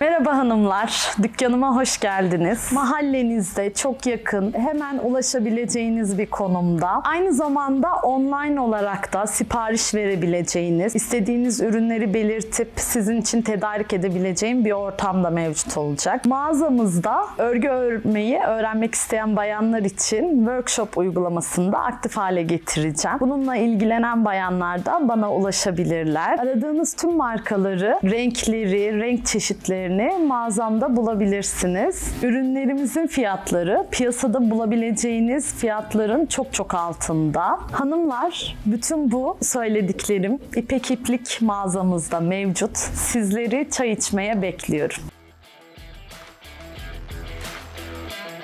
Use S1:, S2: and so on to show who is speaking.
S1: Merhaba hanımlar, dükkanıma hoş geldiniz. Mahallenizde çok yakın, hemen ulaşabileceğiniz bir konumda. Aynı zamanda online olarak da sipariş verebileceğiniz, istediğiniz ürünleri belirtip sizin için tedarik edebileceğim bir ortamda mevcut olacak. Mağazamızda örgü örmeyi öğrenmek isteyen bayanlar için workshop uygulamasını da aktif hale getireceğim. Bununla ilgilenen bayanlar da bana ulaşabilirler. Aradığınız tüm markaları, renkleri, renk çeşitlerini mağazamda bulabilirsiniz. Ürünlerimizin fiyatları piyasada bulabileceğiniz fiyatların çok çok altında. Hanımlar, bütün bu söylediklerim İpek İplik mağazamızda mevcut. Sizleri çay içmeye bekliyorum.